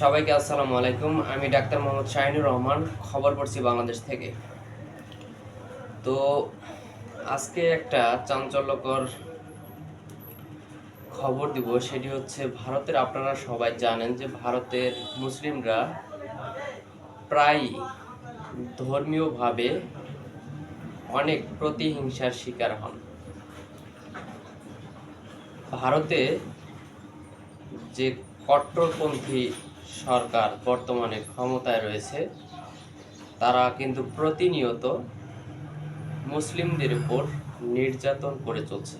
সবাইকে আসসালামু আলাইকুম। আমি ডাক্তার মোহাম্মদ শাহিনুর রহমান, খবর পড়ছি বাংলাদেশ থেকে। তো আজকে একটা চাঞ্চল্যকর খবর দিব, সেটি হচ্ছে ভারতের, আপনারা সবাই জানেন যে ভারতের মুসলিমরা প্রায় ধর্মীয়ভাবে অনেক প্রতিহিংসার শিকার হন। ভারতে যে কট্টরপন্থী সরকার বর্তমানে ক্ষমতায় রয়েছে, তারা কিন্তু প্রতিনিয়ত মুসলিমদের উপর নির্যাতন করে চলছে।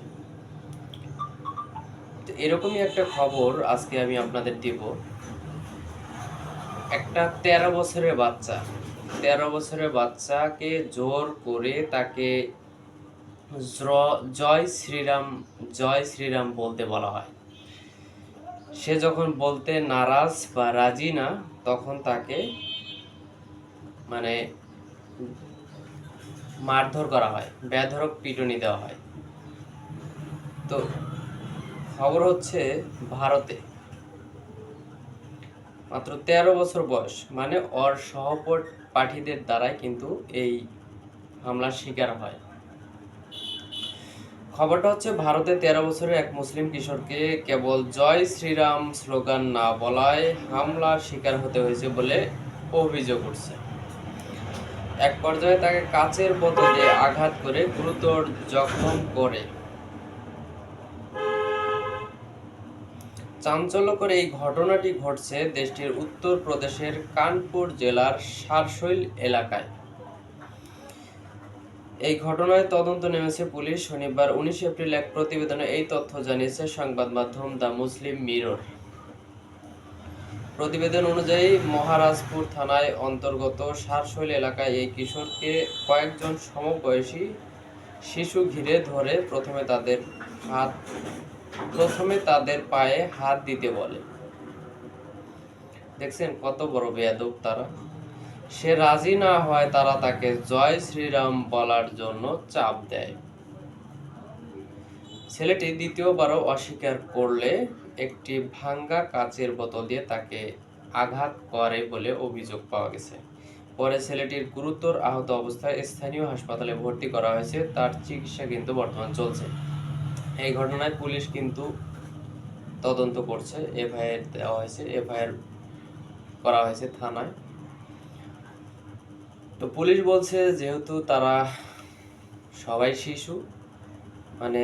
এরকমই একটা খবর আজকে আমি আপনাদের দিব। একটা তেরো বছরের বাচ্চা, তেরো বছরের বাচ্চাকে জোর করে তাকে জয় শ্রীরাম জয় শ্রীরাম বলতে বলা হয়। সে যখন বলতে নারাজ বা রাজি না, তখন তাকে মানে মারধর করা হয় বেধরক পিটুনি দেওয়া হয়। তো খবর হচ্ছে ভারতে মাত্র তেরো বছর বয়স মানে ওর সহপাঠীদের দ্বারাই কিন্তু এই হামলার শিকার হয়। খবরটা হচ্ছে ভারতে তেরো বছরের এক মুসলিম কিশোরকে কেবল জয় শ্রীরাম স্লোগান না বলায় হামলার শিকার হতে হয়েছে বলে অভিযোগ উঠছে। এক পর্যায়ে তাকে কাচের বোতলে আঘাত করে গুরুতর জখম করে। চাঞ্চল্যকর এই ঘটনাটি ঘটছে দেশটির উত্তর প্রদেশের কানপুর জেলার সারশৈল এলাকায়। এই ঘটনায় তদন্ত নেমেছে পুলিশ। শনিবার উনিশ এপ্রিল এক প্রতিবেদনে এই তথ্য জানিয়েছে সংবাদ মাধ্যম দ্য মুসলিম মিরর। প্রতিবেদন অনুযায়ী মহারাজপুর থানায় অন্তর্গত সারশৈল এলাকায় এই কিশোরকে কয়েকজন সমবয়সী শিশু ঘিরে ধরে প্রথমে তাদের হাত, প্রথমে তাদের পায়ে হাত দিতে বলে। দেখছেন কত বড় বেয়াদব তারা। সে রাজি না হয় তারা তাকে জয় শ্রীরাম বলার জন্য চাপ দেয়। ছেলেটি দ্বিতীয়বারও অস্বীকার করলে একটি ভাঙ্গা কাচের বোতল দিয়ে তাকে আঘাত করে বলে অভিযোগ পাওয়া গেছে। পরে ছেলেটির গুরুতর আহত অবস্থায় স্থানীয় হাসপাতালে ভর্তি করা হয়েছে, তার চিকিৎসা কিন্তু বর্তমান চলছে। এই ঘটনায় পুলিশ কিন্তু তদন্ত করছে, এফআইআর দেওয়া হয়েছে, এফআইআর করা হয়েছে থানায়। তো পুলিশ বলছে যেহেতু তারা সবাই শিশু মানে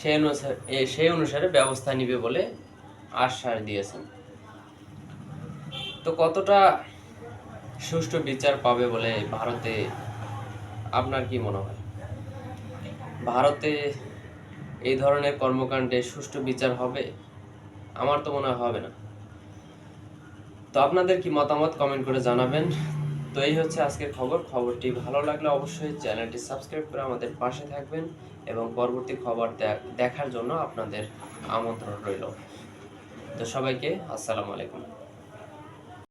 সেই অনুসারে সেই অনুসারে ব্যবস্থা নিবে বলে আশ্বাস দিয়েছেন। তো কতটা সুষ্ঠু বিচার পাবে বলে ভারতে আপনার কি মনে হয়? ভারতে এই ধরনের কর্মকাণ্ডে সুষ্ঠু বিচার হবে? আমার তো মনে হয় হবে না। তো আপনাদের কি মতামত কমেন্ট করে জানাবেন। তো এই হচ্ছে আজকের খবর। খবরটি ভালো লাগলে অবশ্যই চ্যানেলটি সাবস্ক্রাইব করে আমাদের পাশে থাকবেন এবং পরবর্তী খবর দেখার জন্য আপনাদের আমন্ত্রণ রইল। তো সবাইকে আসসালামু আলাইকুম।